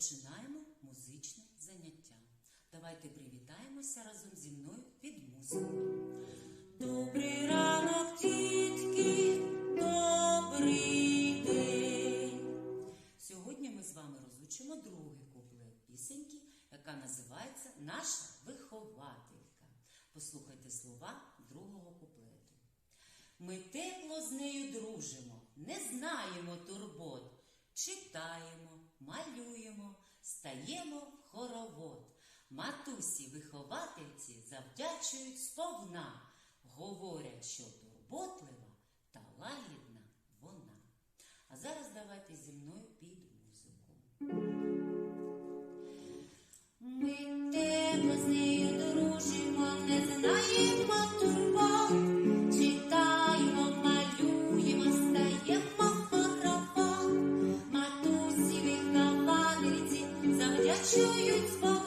Починаємо музичне заняття. Давайте привітаємося разом зі мною від музики. Добрий ранок, дітки, добрий день! Сьогодні ми з вами розучимо другий куплет пісеньки, яка називається Наша вихователька. Послухайте слова другого куплету. Ми тепло з нею дружимо, не знаємо турбот, читаємо стаємо в хоровод. Матусі виховательці завдячують сповна. Говорять, що турботлива та лагідна вона. А зараз давайте зі мною під музику. хочу їм спати.